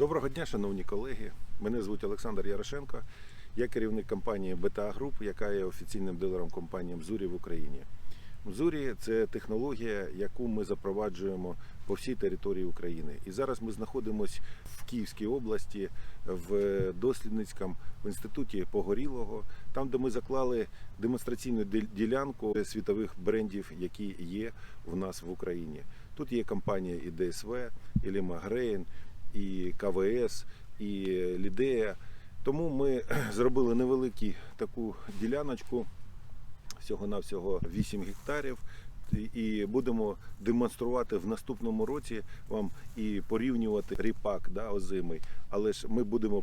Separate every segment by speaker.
Speaker 1: Доброго дня, шановні колеги. Мене звуть Олександр Ярошенко. Я керівник компанії БТА Груп, яка є офіційним дилером компанії Мзурі в Україні. Мзурі це технологія, яку ми запроваджуємо по всій території України. І зараз ми знаходимося в Київській області, в дослідницькому в інституті Погорілого, там, де ми заклали демонстраційну ділянку світових брендів, які є в нас в Україні. Тут є компанія і ДСВ, і Лімагрейн, і КВС, і Лідея. Тому ми зробили невелику таку діляночку, всього-навсього 8 гектарів. і- будемо демонструвати в наступному році вам і порівнювати ріпак да, озимий. Але ж ми будемо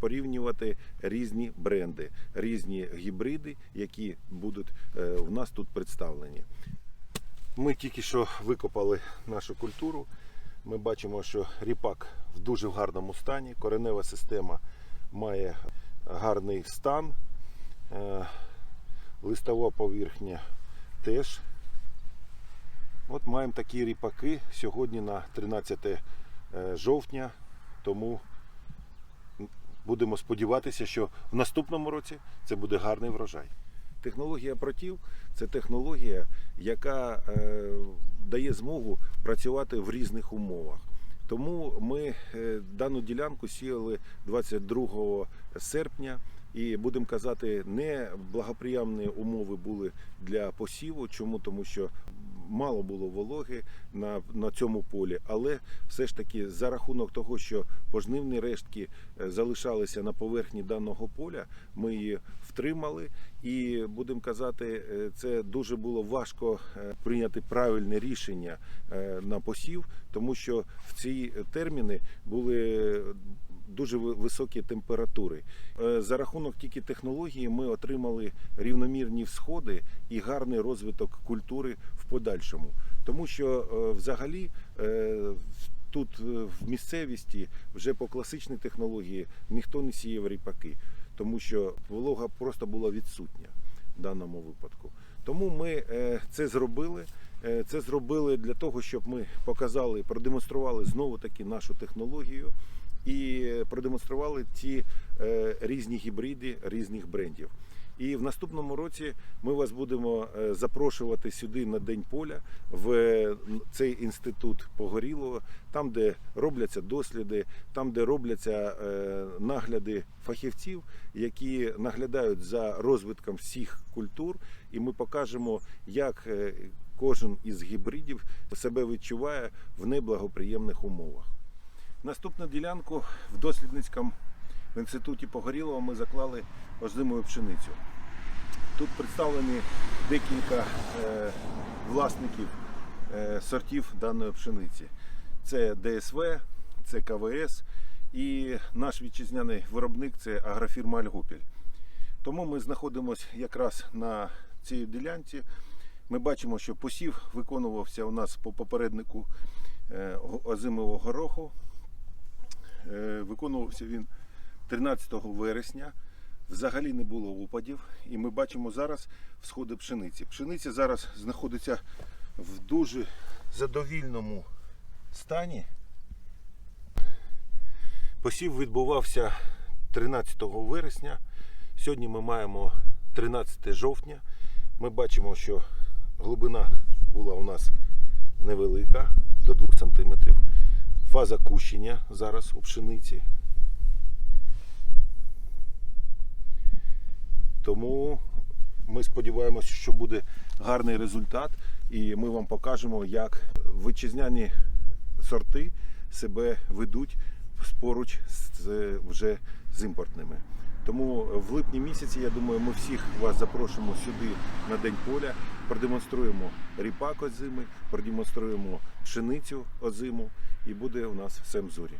Speaker 1: порівнювати різні бренди, різні гібриди, які будуть е, у нас тут представлені. Ми тільки що викопали нашу культуру. Ми бачимо, що ріпак в дуже гарному стані. Коренева система має гарний стан. Е, Листова поверхня теж. От маємо такі ріпаки сьогодні на 13 е, жовтня. Тому будемо сподіватися, що в наступному році це буде гарний врожай. Технологія протів це технологія, яка е, дає змогу працювати в різних умовах. Тому ми е, дану ділянку сіяли 22 серпня. І будемо казати, не благоприємні умови були для посіву. Чому? Тому що мало було вологи на, на цьому полі, але все ж таки за рахунок того, що пожнивні рештки е, залишалися на поверхні даного поля, ми її втримали. І будемо казати, е, це дуже було важко е, прийняти правильне рішення на посів, тому що в ці терміни були дуже високі температури. Е, За рахунок тільки технології ми отримали рівномірні всходи і гарний розвиток культури в подальшому. Тому що е, взагалі е, тут в місцевості вже по класичній технології ніхто не сіяв ріпаки, тому що волога просто була відсутня в даному випадку. Тому ми це зробили. Це зробили для того, щоб ми показали, продемонстрували знову таки нашу технологію і продемонстрували ці е, різні гібриди різних брендів. І в наступному році ми вас будемо е, запрошувати сюди на День поля в цей інститут Погорілого, там, де робляться досліди, там, де робляться е, нагляди фахівців, які наглядають за розвитком всіх культур, і ми покажемо, як кожен із гібридів себе відчуває в неблагоприємних умовах. Наступну ділянку в дослідницькому в інституті Погорілого ми заклали озимою пшеницю. Тут представлені декілька е, власників е, сортів даної пшениці. Це ДСВ, це КВС і наш вітчизняний виробник це агрофірма Альгопіль. Тому ми знаходимося якраз на цій ділянці. Ми бачимо, що посів виконувався у нас по попереднику е, го- озимого гороху. Е, Виконувався він 13 вересня. Взагалі не було опадів. І ми бачимо зараз всходи пшениці. Пшениця зараз знаходиться в дуже задовільному стані. Посів відбувався 13 вересня. Сьогодні ми маємо 13 жовтня. Ми бачимо, що глибина була у нас невелика, до 2 см. Фаза кущення зараз у пшениці. Тому ми сподіваємося, що буде гарний результат, і ми вам покажемо, як витчизняні сорти себе ведуть поруч з вже з імпортними. Тому в липні місяці, я думаю, ми всіх вас запрошуємо сюди на День поля, продемонструємо ріпак озимий, продемонструємо пшеницю озиму, і буде у нас все мзурі.